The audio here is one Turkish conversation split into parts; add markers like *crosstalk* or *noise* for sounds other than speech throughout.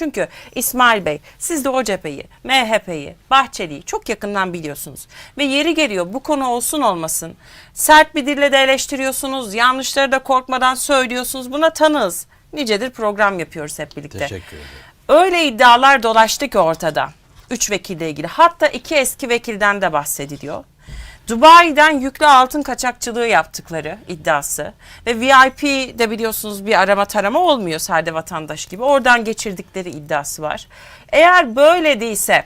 Çünkü İsmail Bey siz de o cepheyi, MHP'yi, Bahçeli'yi çok yakından biliyorsunuz. Ve yeri geliyor bu konu olsun olmasın. Sert bir dille de eleştiriyorsunuz. Yanlışları da korkmadan söylüyorsunuz. Buna tanığız. Nicedir program yapıyoruz hep birlikte. Teşekkür ederim. Öyle iddialar dolaştı ki ortada. Üç vekille ilgili. Hatta iki eski vekilden de bahsediliyor. Dubai'den yüklü altın kaçakçılığı yaptıkları iddiası ve VIP'de biliyorsunuz bir arama tarama olmuyor sade vatandaş gibi. Oradan geçirdikleri iddiası var. Eğer böyle değilse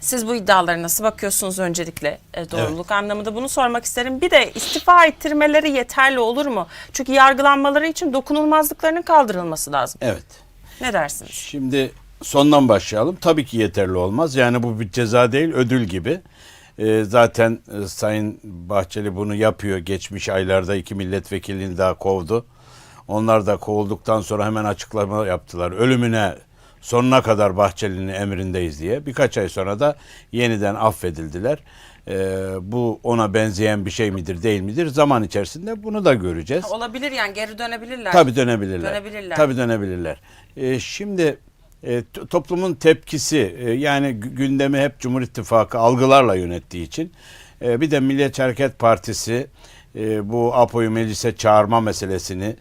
siz bu iddialara nasıl bakıyorsunuz öncelikle e, doğruluk anlamında bunu sormak isterim. Bir de istifa ettirmeleri yeterli olur mu? Çünkü yargılanmaları için dokunulmazlıklarının kaldırılması lazım. Evet. Ne dersiniz? Şimdi sondan başlayalım. Tabii ki yeterli olmaz. Yani bu bir ceza değil, ödül gibi. Ee, zaten e, Sayın Bahçeli bunu yapıyor. Geçmiş aylarda iki milletvekilini daha kovdu. Onlar da kovulduktan sonra hemen açıklama yaptılar. Ölümüne sonuna kadar Bahçeli'nin emrindeyiz diye. Birkaç ay sonra da yeniden affedildiler. Ee, bu ona benzeyen bir şey midir değil midir? Zaman içerisinde bunu da göreceğiz. Olabilir yani geri dönebilirler. Tabii dönebilirler. Dönebilirler. Tabii dönebilirler. Ee, şimdi e, toplumun tepkisi e, yani gü- gündemi hep Cumhur İttifakı algılarla yönettiği için e, bir de Milliyetçi Hareket Partisi e, bu APO'yu meclise çağırma meselesini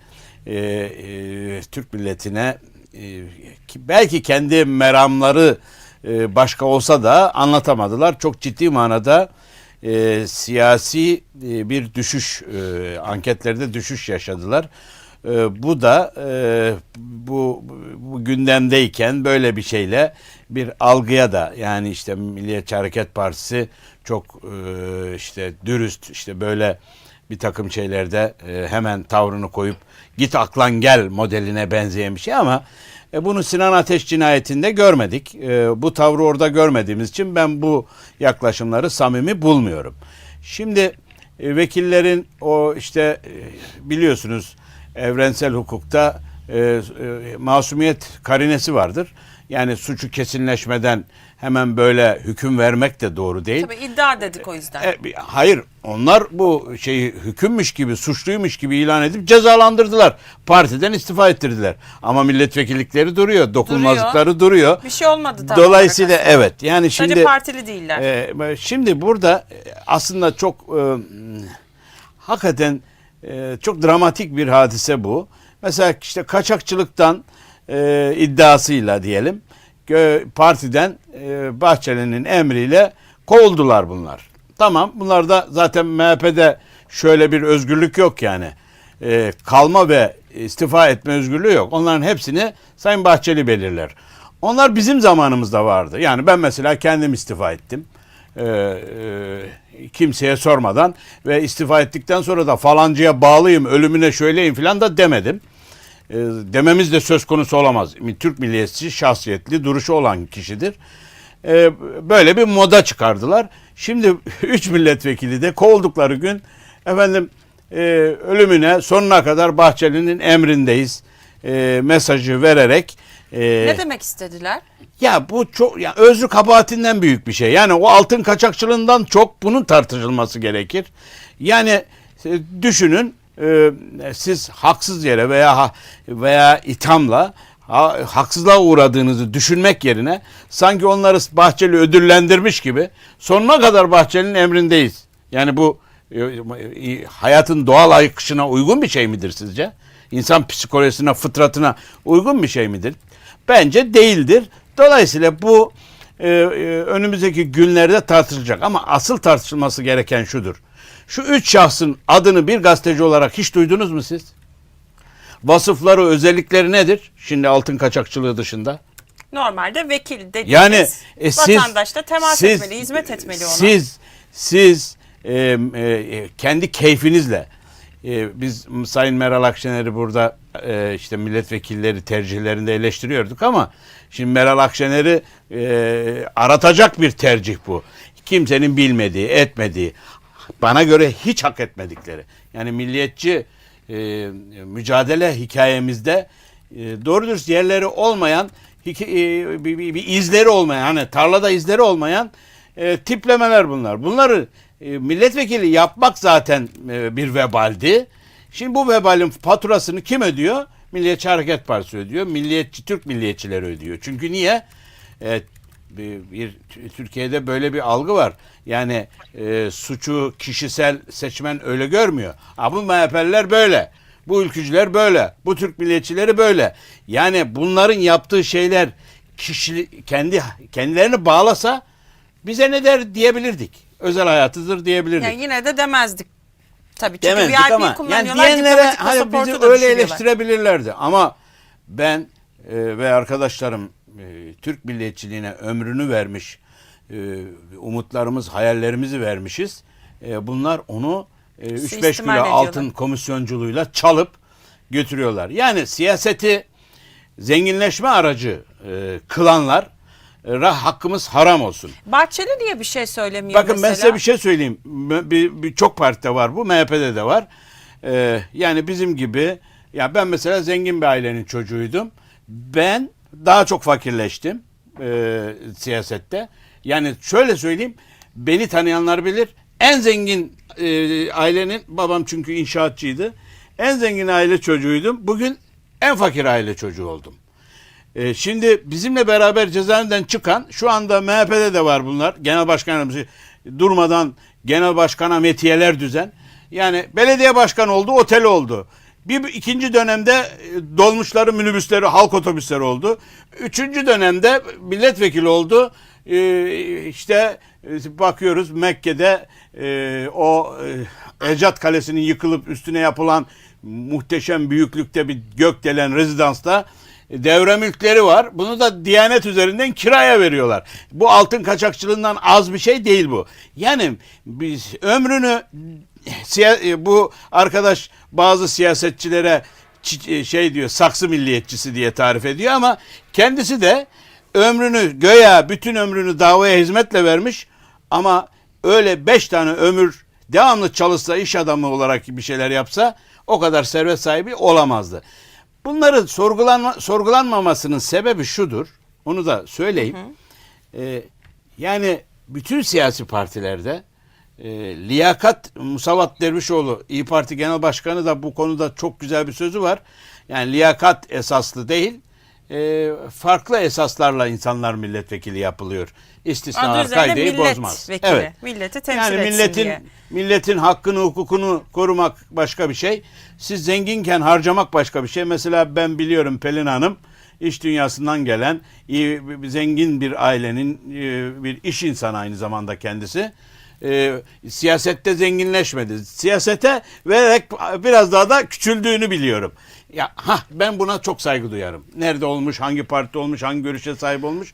e, e, Türk milletine e, ki- belki kendi meramları e, başka olsa da anlatamadılar. Çok ciddi manada e, siyasi e, bir düşüş e, anketlerde düşüş yaşadılar. E, bu da e, bu, bu gündemdeyken böyle bir şeyle bir algıya da yani işte Milliyetçi Hareket Partisi çok e, işte dürüst işte böyle bir takım şeylerde e, hemen tavrını koyup git aklan gel modeline benzeyen bir şey ama bunu Sinan Ateş cinayetinde görmedik. Bu tavrı orada görmediğimiz için ben bu yaklaşımları samimi bulmuyorum. Şimdi vekillerin o işte biliyorsunuz evrensel hukukta e, e, masumiyet karinesi vardır. Yani suçu kesinleşmeden hemen böyle hüküm vermek de doğru değil. Tabii iddia dedik o yüzden. E, bir- hayır onlar bu şeyi hükümmüş gibi suçluymuş gibi ilan edip cezalandırdılar. Partiden istifa ettirdiler. Ama milletvekillikleri duruyor. Dokunulmazlıkları duruyor. Bir şey olmadı tam Dolayısıyla evet yani Sadece şimdi partili değiller. e, şimdi burada e, aslında çok e, hakikaten e, çok dramatik bir hadise bu. Mesela işte kaçakçılıktan e, iddiasıyla diyelim partiden e, Bahçeli'nin emriyle kovuldular bunlar. Tamam bunlar da zaten MHP'de şöyle bir özgürlük yok yani. E, kalma ve istifa etme özgürlüğü yok. Onların hepsini Sayın Bahçeli belirler. Onlar bizim zamanımızda vardı. Yani ben mesela kendim istifa ettim. Ee, e, kimseye sormadan ve istifa ettikten sonra da falancıya bağlıyım, ölümüne şöyleyim falan da demedim. Ee, dememiz de söz konusu olamaz. Türk milliyetçi şahsiyetli duruşu olan kişidir. Ee, böyle bir moda çıkardılar. Şimdi *laughs* 3 milletvekili de kovuldukları gün efendim e, ölümüne sonuna kadar Bahçeli'nin emrindeyiz e, mesajı vererek e, ne demek istediler? ya bu çok ya özrü kabahatinden büyük bir şey. Yani o altın kaçakçılığından çok bunun tartışılması gerekir. Yani e, düşünün e, siz haksız yere veya veya ithamla ha- haksızlığa uğradığınızı düşünmek yerine sanki onları Bahçeli ödüllendirmiş gibi sonuna kadar Bahçeli'nin emrindeyiz. Yani bu e, e, hayatın doğal akışına uygun bir şey midir sizce? İnsan psikolojisine, fıtratına uygun bir şey midir? Bence değildir. Dolayısıyla bu e, e, önümüzdeki günlerde tartışılacak. Ama asıl tartışılması gereken şudur. Şu üç şahsın adını bir gazeteci olarak hiç duydunuz mu siz? Vasıfları, özellikleri nedir? Şimdi altın kaçakçılığı dışında. Normalde vekil dediğiniz Yani e, siz vatandaşla temas siz- etmeli, hizmet etmeli ona. Siz siz e, e, kendi keyfinizle e, biz Sayın Meral Akşener'i burada e, işte milletvekilleri tercihlerinde eleştiriyorduk ama şimdi Meral Akşener'i e, aratacak bir tercih bu. Kimsenin bilmediği, etmediği, bana göre hiç hak etmedikleri. Yani milliyetçi e, mücadele hikayemizde e, doğru dürüst yerleri olmayan bir, izleri olmayan hani tarlada izleri olmayan tiplemeler bunlar. Bunları e, milletvekili yapmak zaten e, bir vebaldi. Şimdi bu vebalin faturasını kim ödüyor? Milliyetçi Hareket Partisi ödüyor. Milliyetçi Türk milliyetçileri ödüyor. Çünkü niye? E, bir, bir- Türkiye'de böyle bir algı var. Yani e, suçu kişisel seçmen öyle görmüyor. Bu MHP'liler böyle. Bu ülkücüler böyle. Bu Türk milliyetçileri böyle. Yani bunların yaptığı şeyler kişi kendi kendilerini bağlasa bize ne der diyebilirdik. Özel hayatıdır diyebilirdik. Yani yine de demezdik. Tabii çünkü Demezdik VIP ama yani kullanıyorlar. diyenlere diplomatik pasaportu bizi da öyle düşürüyorlar. eleştirebilirlerdi. Ama ben e, ve arkadaşlarım e, Türk milliyetçiliğine ömrünü vermiş, e, umutlarımız, hayallerimizi vermişiz. E, bunlar onu e, 3-5 kilo Suistimal ediyorlar. altın komisyonculuğuyla çalıp götürüyorlar. Yani siyaseti zenginleşme aracı e, kılanlar e, hakkımız haram olsun. Bahçeli niye bir şey söylemiyor Bakın ben mesela? size bir şey söyleyeyim. Bir, bir, çok partide var bu. MHP'de de var. Ee, yani bizim gibi ya ben mesela zengin bir ailenin çocuğuydum. Ben daha çok fakirleştim e, siyasette. Yani şöyle söyleyeyim. Beni tanıyanlar bilir. En zengin e, ailenin babam çünkü inşaatçıydı. En zengin aile çocuğuydum. Bugün en fakir aile çocuğu oldum. E, şimdi bizimle beraber cezaevinden çıkan şu anda MHP'de de var bunlar. Genel başkanımız durmadan genel başkana metiyeler düzen. Yani belediye başkanı oldu, otel oldu. Bir ikinci dönemde e, dolmuşları, minibüsleri, halk otobüsleri oldu. Üçüncü dönemde milletvekili oldu. E, işte e, bakıyoruz Mekke'de e, o e, Ecat Kalesi'nin yıkılıp üstüne yapılan muhteşem büyüklükte bir gökdelen rezidansta devre mülkleri var. Bunu da Diyanet üzerinden kiraya veriyorlar. Bu altın kaçakçılığından az bir şey değil bu. Yani biz ömrünü siya- bu arkadaş bazı siyasetçilere çi- şey diyor saksı milliyetçisi diye tarif ediyor ama kendisi de ömrünü göya bütün ömrünü davaya hizmetle vermiş ama öyle beş tane ömür devamlı çalışsa iş adamı olarak bir şeyler yapsa o kadar servet sahibi olamazdı. Bunların sorgulanma, sorgulanmamasının sebebi şudur. Onu da söyleyeyim. Ee, yani bütün siyasi partilerde e, liyakat Musavat Dervişoğlu İyi Parti Genel Başkanı da bu konuda çok güzel bir sözü var. Yani liyakat esaslı değil e, farklı esaslarla insanlar milletvekili yapılıyor. İstisnalar kaideyi millet bozmaz. vekili. Milleti temsil yani milletin diye. milletin hakkını hukukunu korumak başka bir şey. Siz zenginken harcamak başka bir şey. Mesela ben biliyorum Pelin Hanım iş dünyasından gelen zengin bir ailenin e, bir iş insanı aynı zamanda kendisi. E, siyasette zenginleşmedi. Siyasete vererek biraz daha da küçüldüğünü biliyorum. Ya ha ben buna çok saygı duyarım. Nerede olmuş, hangi parti olmuş, hangi görüşe sahip olmuş